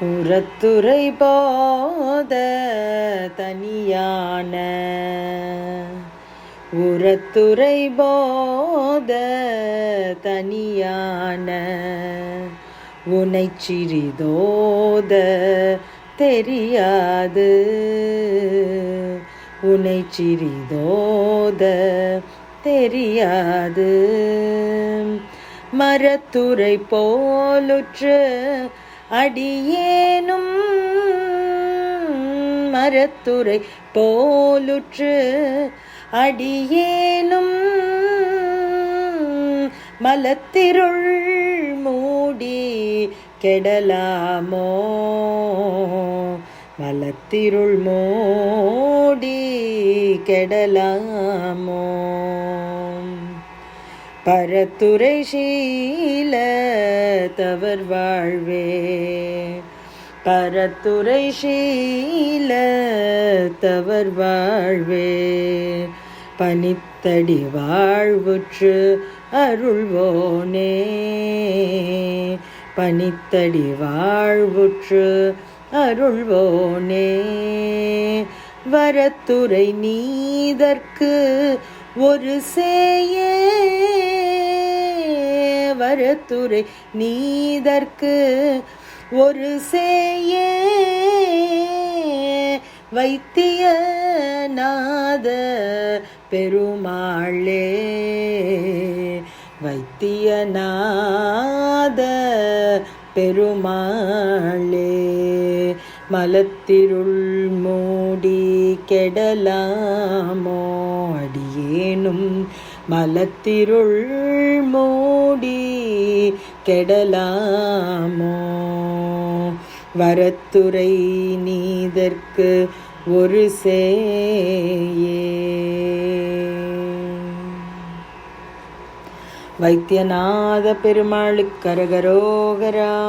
உரத்துறை போத தனியான உரத்துறை போத தனியான உனை சிறிதோத தெரியாது. உனை சிறிதோத தெரியாது. மரத்துறை போலுற்று அடியேனும் மரத்துறை போலுற்று அடியேனும் மலத்திருள் மூடி கெடலாமோ? மலத்திருள் மூடி கெடலாமோ? பரத்துரை சீல தவர் வாழ்வே. பரத்துரை சீல தவர் வாழ்வே. பனித்தடி வாழ்வுற்று அருள்வோனே. பனித்தடி வாழ்வுற்று அருள்வோனே. வரத்துரை நீதற்கு ஒரு சேயே வரத்துரை நீதற்கு ஒரு சேயே வைத்தியநாத பெருமாளே. வைத்தியநாத பெருமாளே. மலத்திருள் மூடி கெடலாமோ? அடியேனும் மலத்திருள் மூடி கெடலாமோ? வரத்துறை நீதற்கு ஒரு சேயே. வைத்தியநாத பெருமாளுக்கு கரகரோகரா.